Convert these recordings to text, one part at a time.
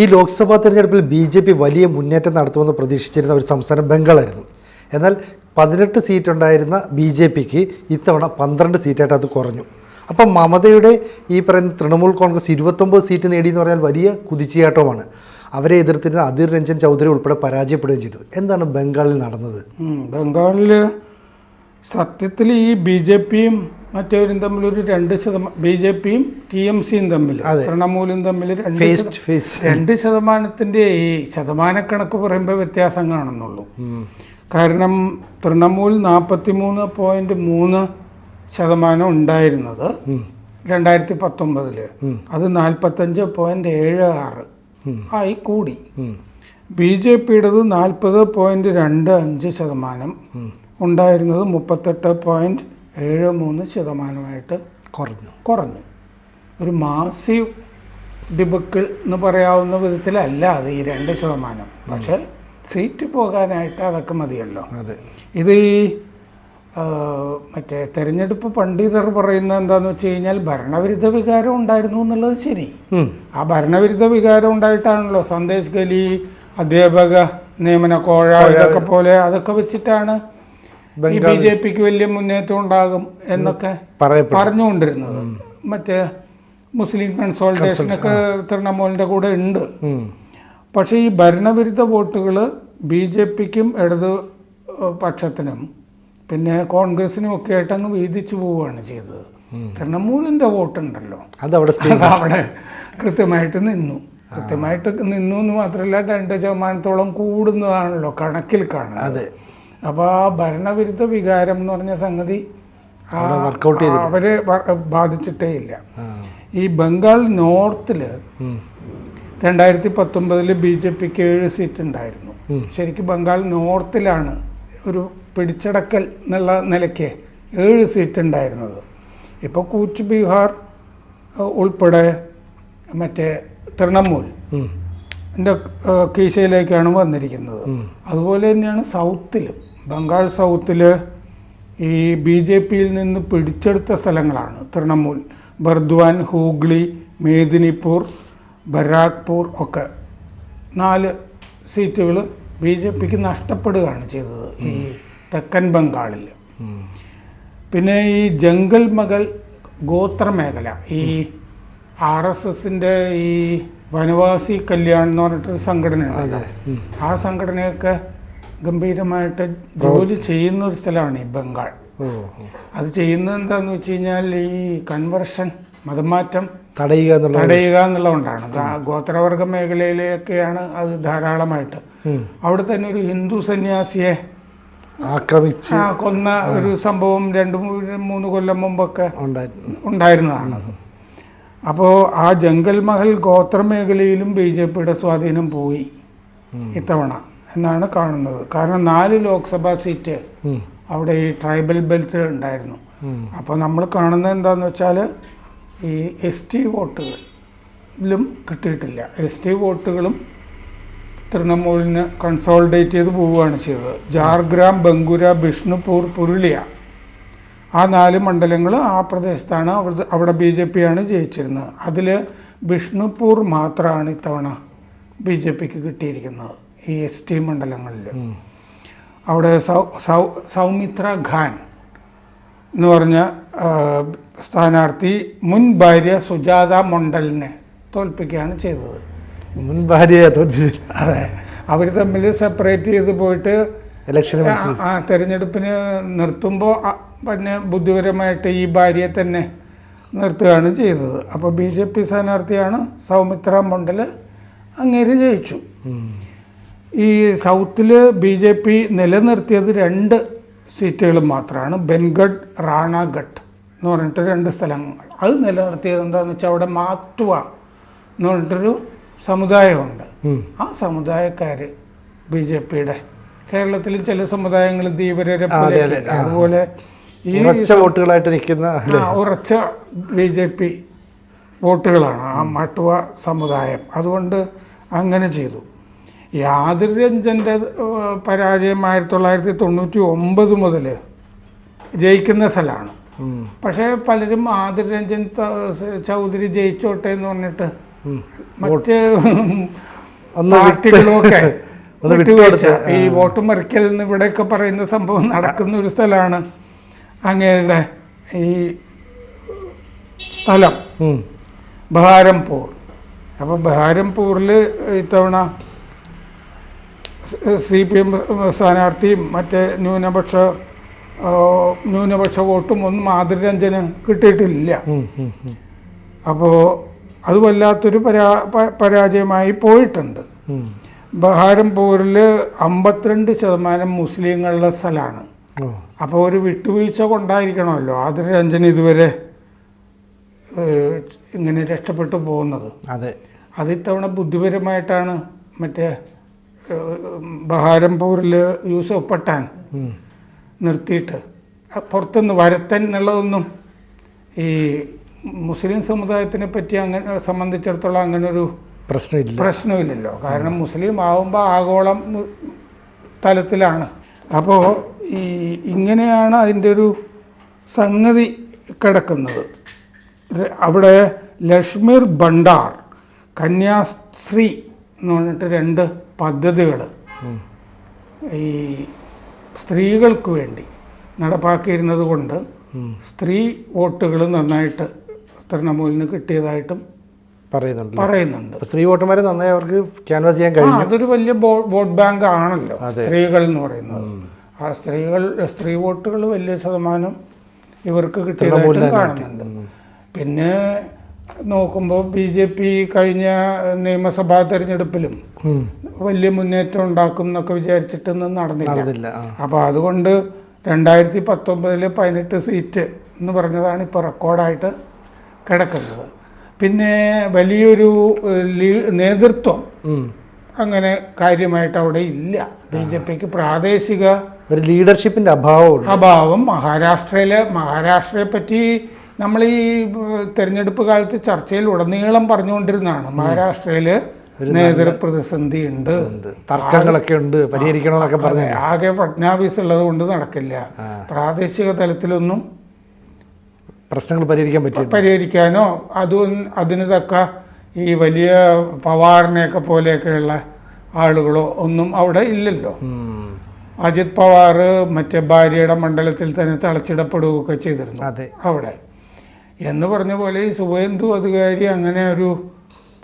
ഈ ലോക്സഭാ തെരഞ്ഞെടുപ്പിൽ B J P വലിയ മുന്നേറ്റം നടത്തുമെന്ന് പ്രതീക്ഷിച്ചിരുന്ന ഒരു സംസ്ഥാനം ബംഗാളായിരുന്നു. എന്നാൽ പതിനെട്ട് സീറ്റ് ഉണ്ടായിരുന്ന ബി ജെ പിക്ക് ഇത്തവണ പന്ത്രണ്ട് സീറ്റായിട്ട് അത് കുറഞ്ഞു. അപ്പം മമതയുടെ ഈ പറയുന്ന തൃണമൂൽ കോൺഗ്രസ് ഇരുപത്തൊമ്പത് സീറ്റ് നേടി എന്ന് പറഞ്ഞാൽ വലിയ കുതിച്ചുചാട്ടവുമാണ്. അവരെ എതിർത്തിരുന്ന അധീർ രഞ്ജൻ ചൗധരി ഉൾപ്പെടെ പരാജയപ്പെടുകയും ചെയ്തു. എന്താണ് ബംഗാളിൽ നടന്നത്? ബംഗാളിൽ സത്യത്തിൽ ഈ ബി ജെ പിയും മറ്റവരും തമ്മിൽ ഒരു രണ്ട് ശതമാനം ബി ജെ പിയും ടി എം സിയും തമ്മിൽ തൃണമൂലും തമ്മിൽ രണ്ട് രണ്ട് ശതമാനത്തിന്റെ ഈ ശതമാനക്കണക്ക് പറയുമ്പോൾ വ്യത്യാസം കാണുന്നുള്ളൂ. കാരണം തൃണമൂൽ നാൽപ്പത്തി മൂന്ന് പോയിന്റ് മൂന്ന് ശതമാനം ഉണ്ടായിരുന്നത് രണ്ടായിരത്തി പത്തൊമ്പതിൽ അത് നാൽപ്പത്തഞ്ച് പോയിന്റ് ഏഴ് ആറ് ആയി കൂടി. ബി ജെ പിയുടേത് നാൽപ്പത് പോയിന്റ് രണ്ട് അഞ്ച് ശതമാനം ഉണ്ടായിരുന്നത് മുപ്പത്തെട്ട് പോയിന്റ് ഏഴ് മൂന്ന് ശതമാനമായിട്ട് കുറഞ്ഞു. കുറഞ്ഞു. ഒരു മാസീവ് ഡിബക്കിൾ എന്ന് പറയാവുന്ന വിധത്തിലല്ല അത് ഈ രണ്ട് ശതമാനം. പക്ഷെ സീറ്റ് പോകാനായിട്ട് അതൊക്കെ മതിയല്ലോ. അതെ. ഇത് ഈ മറ്റേ തെരഞ്ഞെടുപ്പ് പണ്ഡിതർ പറയുന്ന എന്താന്ന് വെച്ച് കഴിഞ്ഞാൽ ഭരണവിരുദ്ധ വികാരം ഉണ്ടായിരുന്നു എന്നുള്ളത് ശരി. ആ ഭരണവിരുദ്ധ വികാരം ഉണ്ടായിട്ടാണല്ലോ സന്ദേശ് ഗലി അധ്യാപക നിയമന കോഴ. ഇതൊക്കെ പോലെ അതൊക്കെ വെച്ചിട്ടാണ് ഈ ബി ജെ പിക്ക് വലിയ മുന്നേറ്റം ഉണ്ടാകും എന്നൊക്കെ പറഞ്ഞുകൊണ്ടിരുന്നത്. മറ്റേ മുസ്ലിം കൺസോൾട്ടേഷനൊക്കെ തൃണമൂലിന്റെ കൂടെ ഉണ്ട്. പക്ഷേ ഈ ഭരണവിരുദ്ധ വോട്ടുകൾ ബി ജെ പിക്കും ഇടത് പക്ഷത്തിനും പിന്നെ കോൺഗ്രസിനും ഒക്കെ ആയിട്ട് അങ്ങ് വീതിച്ചു പോവുകയാണ് ചെയ്തത്. തൃണമൂലിന്റെ വോട്ടുണ്ടല്ലോ. അതവിടെ അവിടെ കൃത്യമായിട്ട് നിന്നു. കൃത്യമായിട്ട് നിന്നു എന്ന് മാത്രമല്ല രണ്ട് ശതമാനത്തോളം കൂടുന്നതാണല്ലോ കണക്കിൽ കാണുന്നത്. അതെ. അപ്പോൾ ആ ഭരണവിരുദ്ധ വികാരം എന്ന് പറഞ്ഞ സംഗതി അവരെ ബാധിച്ചിട്ടേ ഇല്ല. ഈ ബംഗാൾ നോർത്തിൽ. രണ്ടായിരത്തി പത്തൊമ്പതിൽ ബി ജെ പിക്ക് ഏഴ് സീറ്റ് ഉണ്ടായിരുന്നു. ശരിക്ക് ബംഗാൾ നോർത്തിലാണ് ഒരു പിടിച്ചടക്കൽ എന്നുള്ള നിലയ്ക്ക് ഏഴ് സീറ്റ് ഉണ്ടായിരുന്നത്. ഇപ്പോൾ കൂച്ച് ബീഹാർ ഉൾപ്പെടെ മറ്റേ തൃണമൂൽ. എന്റെ കീശയിലേക്കാണ് വന്നിരിക്കുന്നത്. അതുപോലെ തന്നെയാണ് സൗത്തിലും. ബംഗാൾ സൗത്തിൽ ഈ ബി ജെ പിയിൽ നിന്ന് പിടിച്ചെടുത്ത സ്ഥലങ്ങളാണ്. തൃണമൂൽ ബർദ്വാൻ ഹൂഗ്ലി മേദിനിപൂർ ബരാഗ്പൂർ ഒക്കെ. നാല് സീറ്റുകൾ ബി ജെ പിക്ക് നഷ്ടപ്പെടുകയാണ് ചെയ്തത് ഈ തെക്കൻ ബംഗാളിൽ പിന്നെ ഈ ജംഗൽ മകൾ ഗോത്രമേഖല ഈ ആർ എസ് എസിന്റെ ഈ വനവാസി കല്യാൺ എന്ന് പറഞ്ഞിട്ടൊരു സംഘടനയുണ്ട്. ആ സംഘടനയൊക്കെ ഗംഭീരമായിട്ട് ജോലി ചെയ്യുന്ന ഒരു സ്ഥലമാണ് ഈ ബംഗാൾ. അത് ചെയ്യുന്നത് എന്താന്ന് വെച്ച് കഴിഞ്ഞാൽ ഈ കൺവർഷൻ മതമാറ്റം തടയുക എന്നുള്ള തടയുക എന്നുള്ളതുകൊണ്ടാണ്. ഗോത്രവർഗ മേഖലയിലേക്കാണ് അത് ധാരാളമായിട്ട്. അവിടെ തന്നെ ഒരു ഹിന്ദു സന്യാസിയെ ആക്രമിച്ച് കൊന്ന ഒരു സംഭവം രണ്ട് മൂന്ന് കൊല്ലം മുമ്പൊക്കെ ഉണ്ടായിരുന്നതാണ് അപ്പോൾ ആ ജംഗൽ മഹൽ ഗോത്രമേഖലയിലും ബി ജെ പിയുടെ സ്വാധീനം പോയി ഇത്തവണ. എന്നാണ് കാണുന്നത്. കാരണം നാല് ലോക്സഭാ സീറ്റ് അവിടെ ഈ ട്രൈബൽ ബെൽറ്റ് ഉണ്ടായിരുന്നു. അപ്പോൾ നമ്മൾ കാണുന്നത് എന്താണെന്ന് വെച്ചാൽ ഈ എസ് ടി വോട്ടുകളിലും കിട്ടിയിട്ടില്ല. എസ് ടി വോട്ടുകളും തൃണമൂലിന് കൺസോൾഡേറ്റ് ചെയ്ത് പോവുകയാണ് ചെയ്തത്. ജാർഗ്രാം ബംഗുര ബിഷ്ണുപൂർ പുരുളിയ ആ നാല് മണ്ഡലങ്ങൾ ആ പ്രദേശത്താണ് അവിടെ അവിടെ ബി ജെ പിയാണ് ജയിച്ചിരുന്നത്. അതിൽ ബിഷ്ണുപൂർ മാത്രമാണ് ഇത്തവണ ബി ജെ പിക്ക് കിട്ടിയിരിക്കുന്നത്. ഈ എസ് ടി മണ്ഡലങ്ങളിൽ അവിടെ സൗ സൗ സൗമിത്ര ഖാൻ എന്ന് പറഞ്ഞ സ്ഥാനാർത്ഥി മുൻ ഭാര്യ സുജാത മണ്ഡലിനെ തോൽപ്പിക്കുകയാണ് ചെയ്തത്. മുൻ ഭാര്യയെ തോൽപ്പിച്ചില്ല. അതെ. അവർ തമ്മിൽ സെപ്പറേറ്റ് ചെയ്ത് പോയിട്ട് ഇലക്ഷൻ ആ- തെരഞ്ഞെടുപ്പിന് നിർത്തുമ്പോൾ പിന്നെ ബുദ്ധിപരമായിട്ട് ഈ ഭാര്യയെ തന്നെ നിർത്തുകയാണ് ചെയ്തത്. അപ്പോൾ ബി ജെ പി സ്ഥാനാർത്ഥിയാണ് സൗമിത്ര മണ്ഡൽ അങ്ങേര് ജയിച്ചു. ഈ സൗത്തിൽ ബി ജെ പി നിലനിർത്തിയത് രണ്ട് സീറ്റുകൾ മാത്രമാണ്. ബെൻഗഡ് റാണാഗഡ് എന്ന് പറഞ്ഞിട്ട് രണ്ട് സ്ഥലങ്ങൾ. അത് നിലനിർത്തിയത് എന്താണെന്ന് വെച്ചാൽ അവിടെ മാത്തുവ എന്ന് പറഞ്ഞിട്ടൊരു സമുദായമുണ്ട്. ആ സമുദായക്കാർ ബി ജെ പിയുടെ കേരളത്തിലും ചില സമുദായങ്ങൾ ധീവരരെ പോലെ അതുപോലെ ഈ വോട്ടുകളായിട്ട് നിൽക്കുന്ന ഉറച്ച ബി ജെ പി വോട്ടുകളാണ് ആ മാട്ടുവ സമുദായം. അതുകൊണ്ട് അങ്ങനെ ചെയ്തു. രഞ്ജന്റെ പരാജയം ആയിരത്തി തൊള്ളായിരത്തി തൊണ്ണൂറ്റി ഒമ്പത് മുതൽ ജയിക്കുന്ന സ്ഥലമാണ് പക്ഷേ പലരും ആദിർ രഞ്ജൻ ചൗധരി ജയിച്ചോട്ടെ എന്ന് പറഞ്ഞിട്ട്. മറ്റ് വിട്ടുവീഴ്ച ഈ വോട്ട് മറിക്കൽ എന്ന് ഇവിടെയൊക്കെ പറയുന്ന സംഭവം നടക്കുന്ന ഒരു സ്ഥലമാണ് അങ്ങയുടെ ഈ സ്ഥലം. ബഹാരംപൂർ. അപ്പോൾ ബഹാരംപൂരിൽ ഇത്തവണ സി പി എം സ്ഥാനാർത്ഥിയും മറ്റേ ന്യൂനപക്ഷ ന്യൂനപക്ഷ വോട്ടും ഒന്നും മാതൃരഞ്ജന് കിട്ടിയിട്ടില്ല. അപ്പോൾ അത് വല്ലാത്തൊരു പരാ പരാജയമായി പോയിട്ടുണ്ട്. ബഹാരംപൂരിൽ അമ്പത്തിരണ്ട് ശതമാനം മുസ്ലിങ്ങളുടെ സ്ഥലമാണ് അപ്പോൾ ഒരു വിട്ടുവീഴ്ച കൊണ്ടായിരിക്കണമല്ലോ ആതിരരഞ്ജൻ ഇതുവരെ ഏഹ്, ഇങ്ങനെ രക്ഷപ്പെട്ടു പോകുന്നത്. അതെ. അത് ഇത്തവണ ബുദ്ധിപരമായിട്ടാണ് മറ്റേ ബഹാരംപൂരിൽ യൂസഫ് പട്ടാൻ. നിർത്തിയിട്ട്. പുറത്തുനിന്ന് വരത്തൻ എന്നുള്ളതൊന്നും ഈ മുസ്ലിം സമുദായത്തിനെ പറ്റി അങ്ങനെ സംബന്ധിച്ചിടത്തോളം അങ്ങനെ ഒരു പ്രശ്നമില്ല. പ്രശ്നമില്ലല്ലോ. കാരണം മുസ്ലിം ആവുമ്പോൾ ആഗോളം തലത്തിലാണ്. അപ്പോൾ ഈ ഇങ്ങനെയാണ് അതിന്റെ ഒരു സംഗതി കിടക്കുന്നത്. അവിടെ ലക്ഷ്മീർ ഭണ്ഡാർ കന്യാശ്രീ എന്ന് പറഞ്ഞിട്ട് രണ്ട് പദ്ധതികൾ ഈ സ്ത്രീകൾക്ക് വേണ്ടി നടപ്പാക്കിയിരുന്നത് കൊണ്ട് സ്ത്രീ വോട്ടുകൾ നന്നായിട്ട് തൃണമൂലിന് കിട്ടിയതായിട്ടും പറയുന്നുണ്ട്. പറയുന്നുണ്ട് സ്ത്രീ വോട്ടർമാരെ നന്നായി അവർക്ക് ക്യാൻവാസ് ചെയ്യാൻ കഴിയും അതൊരു വലിയ വോട്ട് ബാങ്ക് ആണല്ലോ. സ്ത്രീകൾ എന്ന് പറയുന്നത്. ആ സ്ത്രീകൾ സ്ത്രീ വോട്ടുകൾ വലിയ ശതമാനം ഇവർക്ക് കിട്ടിയതായിട്ട് കാണുന്നുണ്ട്. പിന്നെ നോക്കുമ്പോൾ ബി ജെ പി കഴിഞ്ഞ നിയമസഭാ തെരഞ്ഞെടുപ്പിലും വലിയ മുന്നേറ്റം ഉണ്ടാക്കും എന്നൊക്കെ വിചാരിച്ചിട്ടൊന്നും നടന്നില്ല. അപ്പൊ അപ്പോൾ അതുകൊണ്ട് രണ്ടായിരത്തി പത്തൊമ്പതിൽ പതിനെട്ട് സീറ്റ് എന്ന് പറഞ്ഞതാണ് ഇപ്പോൾ റെക്കോർഡായിട്ട് കിടക്കുന്നത്. പിന്നെ വലിയൊരു നേതൃത്വം അങ്ങനെ കാര്യമായിട്ട് അവിടെ ഇല്ല. ബി ജെ പിക്ക് പ്രാദേശിക ഒരു ലീഡർഷിപ്പിന്റെ അഭാവം അഭാവം മഹാരാഷ്ട്രയിലെ മഹാരാഷ്ട്രയെ പറ്റി നമ്മൾ ഈ തെരഞ്ഞെടുപ്പ് കാലത്ത് ചർച്ചയിൽ ഉടനീളം പറഞ്ഞുകൊണ്ടിരുന്നതാണ്. മഹാരാഷ്ട്രയിൽ നേതൃപ്രതിസന്ധി ഉണ്ട്. തർക്കങ്ങളൊക്കെ ഉണ്ട്. പരിഹരിക്കണമെന്നൊക്കെ പറഞ്ഞു ആകെ ഫട്നാവിസ് ഉള്ളത് കൊണ്ട് നടക്കില്ല. പ്രാദേശിക തലത്തിലൊന്നും പ്രശ്നങ്ങൾ പരിഹരിക്കാൻ പറ്റും പരിഹരിക്കാനോ അതും അതിന് തക്ക ഈ വലിയ പവാറിനെയൊക്കെ പോലെയൊക്കെയുള്ള ആളുകളോ ഒന്നും അവിടെ ഇല്ലല്ലോ. അജിത് പവാർ മറ്റേ ഭാര്യയുടെ മണ്ഡലത്തിൽ തന്നെ തളച്ചിടപ്പെടുകയൊക്കെ ചെയ്തിരുന്നു അതെ. അവിടെ. എന്ന് പറഞ്ഞ പോലെ ഈ സുവേന്ദു അധികാരി അങ്ങനെ ഒരു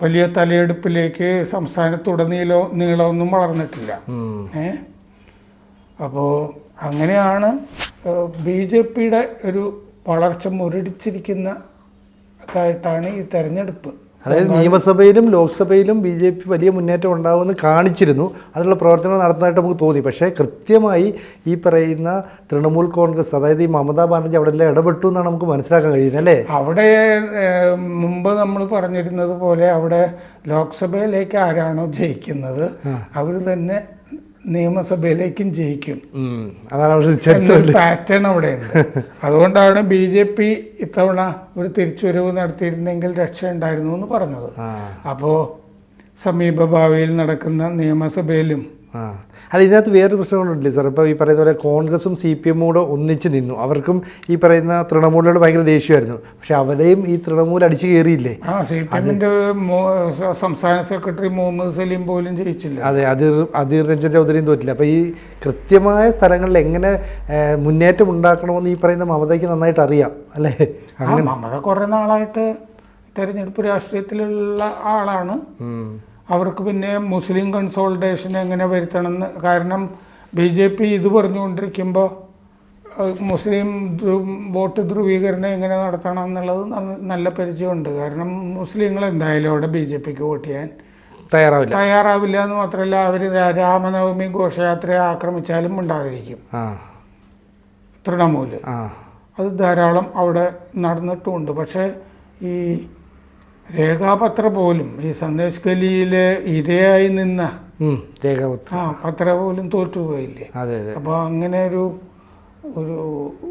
വലിയ തലയെടുപ്പിലേക്ക് സംസ്ഥാനത്തുടനീളോ നീളമൊന്നും വളർന്നിട്ടില്ല. ഏ? അപ്പോൾ അങ്ങനെയാണ് ബി ജെ പിയുടെ ഒരു വളർച്ച മുരടിച്ചിരിക്കുന്ന ഇതായിട്ടാണ് ഈ തെരഞ്ഞെടുപ്പ്. അതായത് നിയമസഭയിലും ലോക്സഭയിലും ബി ജെ പി വലിയ മുന്നേറ്റം ഉണ്ടാവുമെന്ന് കാണിച്ചിരുന്നു. അതിനുള്ള പ്രവർത്തനങ്ങൾ നടത്തുന്നതായിട്ട് നമുക്ക് തോന്നി. പക്ഷേ കൃത്യമായി ഈ പറയുന്ന തൃണമൂൽ കോൺഗ്രസ് അതായത് ഈ മമതാ ബാനർജി അവിടെ എല്ലാം ഇടപെട്ടു എന്നാണ് നമുക്ക് മനസ്സിലാക്കാൻ കഴിയുന്നത് അല്ലേ? അവിടെ മുമ്പ് നമ്മൾ പറഞ്ഞിരുന്നത് പോലെ അവിടെ ലോക്സഭയിലേക്ക് ആരാണോ ജയിക്കുന്നത് അവർ തന്നെ നിയമസഭയിലേക്കും ജയിക്കും. അതാണ് പാറ്റേൺ അവിടെയുണ്ട്. അതുകൊണ്ടാണ് ബി ജെ പി ഇത്തവണ ഒരു തിരിച്ചുവരവ് നടത്തിയിരുന്നെങ്കിൽ രക്ഷ ഉണ്ടായിരുന്നു എന്ന് പറഞ്ഞത്. അപ്പോ അപ്പോൾ സമീപ ഭാവിയിൽ നടക്കുന്ന നിയമസഭയിലും അല്ല ഇതിനകത്ത് വേറൊരു പ്രശ്നങ്ങളുണ്ടല്ലേ സാർ? ഇപ്പോൾ ഈ പറയുന്ന പോലെ കോൺഗ്രസും സി പി എമ്മും കൂടെ ഒന്നിച്ച് നിന്നു. അവർക്കും ഈ പറയുന്ന തൃണമൂലിനോട് ഭയങ്കര ദേഷ്യമായിരുന്നു. പക്ഷെ അവരെയും ഈ തൃണമൂൽ അടിച്ചു കയറിയില്ലേ? ആ സി പി എമ്മിന്റെ സംസ്ഥാന സെക്രട്ടറി മുഹമ്മദ് സലീം പോലും ജയിച്ചില്ല. അതെ അതിർ അതിർ രഞ്ജൻ ചൗധരിയും തോറ്റില്ല. അപ്പോൾ ഈ കൃത്യമായ സ്ഥലങ്ങളിൽ എങ്ങനെ മുന്നേറ്റം ഉണ്ടാക്കണമെന്ന് ഈ പറയുന്ന മമതയ്ക്ക് നന്നായിട്ട് അറിയാം അല്ലേ? അങ്ങനെ മമത കുറേ നാളായിട്ട് തെരഞ്ഞെടുപ്പ് രാഷ്ട്രീയത്തിലുള്ള ആളാണ്. അവർക്ക് പിന്നെ മുസ്ലിം കൺസോൾട്ടേഷൻ എങ്ങനെ വരുത്തണമെന്ന് കാരണം ബി ജെ പി ഇത് പറഞ്ഞുകൊണ്ടിരിക്കുമ്പോൾ മുസ്ലിം വോട്ട് ധ്രുവീകരണം എങ്ങനെ നടത്തണം എന്നുള്ളത് നല്ല- പരിചയമുണ്ട്. കാരണം മുസ്ലിങ്ങൾ എന്തായാലും അവിടെ ബി ജെ പിക്ക് വോട്ട് ചെയ്യാൻ തയ്യാറാവില്ല. തയ്യാറാവില്ല എന്ന് മാത്രമല്ല അവർ രാമനവമി ഘോഷയാത്രയെ ആക്രമിച്ചാലും ഉണ്ടാതിരിക്കും തൃണമൂൽ. അത് ധാരാളം അവിടെ നടന്നിട്ടുമുണ്ട്. പക്ഷേ ഈ രേഖാപത്ര പോലും ഈ സന്ദേശ് ഗലിയിലെ ഇരയായി നിന്ന രേഖാപത്ര. ആ പത്ര പോലും തോറ്റുപോയില്ലേ അതെ അതെ. അപ്പോൾ അങ്ങനെ ഒരു ഒരു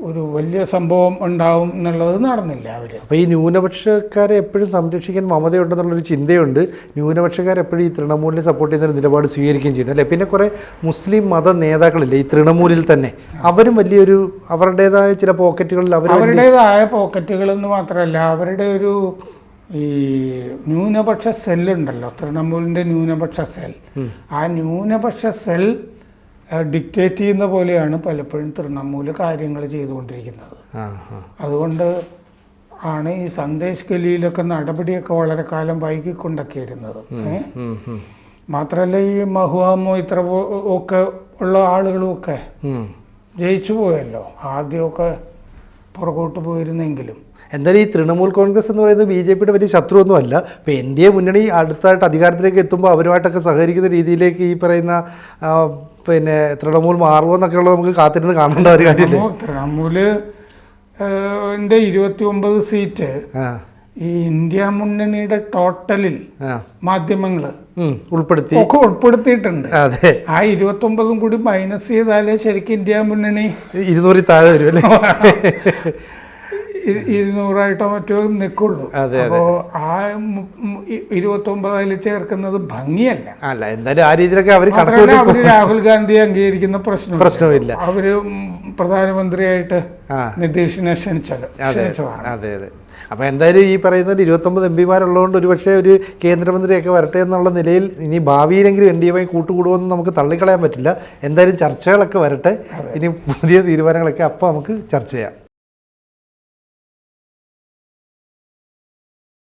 ഒരു വലിയ സംഭവം ഉണ്ടാവും എന്നുള്ളത് നടന്നില്ല അവർ. അപ്പോൾ ഈ ന്യൂനപക്ഷക്കാരെ എപ്പോഴും സംരക്ഷിക്കാൻ മമതയുണ്ടെന്നുള്ളൊരു ചിന്തയുണ്ട്. ന്യൂനപക്ഷക്കാർ എപ്പോഴും ഈ തൃണമൂലിനെ സപ്പോർട്ട് ചെയ്യുന്ന ഒരു നിലപാട് സ്വീകരിക്കുകയും ചെയ്യുന്നു. അല്ലേ? പിന്നെ കുറേ മുസ്ലിം മത നേതാക്കളില്ലേ? ഈ തൃണമൂലിൽ തന്നെ. അവരും വലിയൊരു അവരുടേതായ ചില പോക്കറ്റുകളിൽ അവർ അവരുടേതായ പോക്കറ്റുകൾ എന്ന് മാത്രമല്ല അവരുടെ ഒരു ഈ ന്യൂനപക്ഷ സെല്ലുണ്ടല്ലോ തൃണമൂലിന്റെ ന്യൂനപക്ഷ സെൽ ആ ന്യൂനപക്ഷ സെൽ ഡിക്റ്റേറ്റ് ചെയ്യുന്ന പോലെയാണ് പലപ്പോഴും തൃണമൂൽ കാര്യങ്ങൾ ചെയ്തുകൊണ്ടിരിക്കുന്നത്. അതുകൊണ്ട് ആണ് ഈ സന്ദേശ് ഗലിയിലൊക്കെ നടപടിയൊക്കെ വളരെ കാലം വൈകിക്കൊണ്ടൊക്കെ ഇരുന്നത് മാത്രമല്ല ഈ മഹുവാമോ ഇത്ര ഒക്കെ ഉള്ള ആളുകളുമൊക്കെ ഒക്കെ ജയിച്ചു പോയല്ലോ. ആദ്യമൊക്കെ പുറകോട്ട് പോയിരുന്നെങ്കിലും. എന്തായാലും ഈ തൃണമൂൽ കോൺഗ്രസ് എന്ന് പറയുന്നത് ബി ജെ പിയുടെ വലിയ ശത്രുവൊന്നുമല്ല. ഇപ്പോൾ എൻ ഡി എ മുന്നണി അടുത്തായിട്ട് അധികാരത്തിലേക്ക് എത്തുമ്പോൾ അവരുമായിട്ടൊക്കെ സഹകരിക്കുന്ന രീതിയിലേക്ക് ഈ പറയുന്ന പിന്നെ തൃണമൂൽ മാറുമോ എന്നൊക്കെ ഉള്ളത് നമുക്ക് കാത്തിരുന്ന് കാണേണ്ട ഒരു കാര്യമില്ല? തൃണമൂ- തൃണമൂൽ ഇരുപത്തി ഒമ്പത് സീറ്റ് ഈ ഇന്ത്യ മുന്നണിയുടെ ടോട്ടലിൽ മാധ്യമങ്ങൾ ഉൾപ്പെടുത്തി. ഒക്കെ ഉൾപ്പെടുത്തിയിട്ടുണ്ട്. അതെ. ആ ഇരുപത്തി ഒമ്പതും കൂടി മൈനസ് ചെയ്താലേ ശരിക്കും ഇന്ത്യ മുന്നണി ഇരുന്നൂറിൽ താഴെ വരും അല്ലേ? ഇരുന്നൂറായിട്ടോ മറ്റോ നിൽക്കുള്ളൂ അതെ, അപ്പോ ആ ഇരുപത്തി ഒമ്പത് അതിൽ ചേർക്കുന്നത് ഭംഗിയല്ല. അല്ല എന്തായാലും ആ രീതിയിലൊക്കെ അവർ അവർ രാഹുൽ ഗാന്ധി അംഗീകരിക്കുന്ന പ്രശ്നം പ്രശ്നമില്ല. അവർ പ്രധാനമന്ത്രിയായിട്ട് നിതീഷിനെ ക്ഷണിച്ചല്ലോ അതെ ക്ഷണിച്ചതാണ്. അതെ അതെ. അപ്പോൾ എന്തായാലും ഈ പറയുന്നത് ഇരുപത്തൊമ്പത് എം പിമാരുള്ളതുകൊണ്ട് ഒരുപക്ഷെ ഒരു കേന്ദ്രമന്ത്രിയൊക്കെ വരട്ടെ എന്നുള്ള നിലയിൽ ഇനി ഭാവിയിലെങ്കിലും എൻ ഡി എമായി കൂട്ടുകൂടുമെന്ന് നമുക്ക് തള്ളിക്കളയാൻ പറ്റില്ല. എന്തായാലും ചർച്ചകളൊക്കെ വരട്ടെ. ഇനി പുതിയ തീരുമാനങ്ങളൊക്കെ അപ്പോൾ നമുക്ക് ചർച്ച ചെയ്യാം.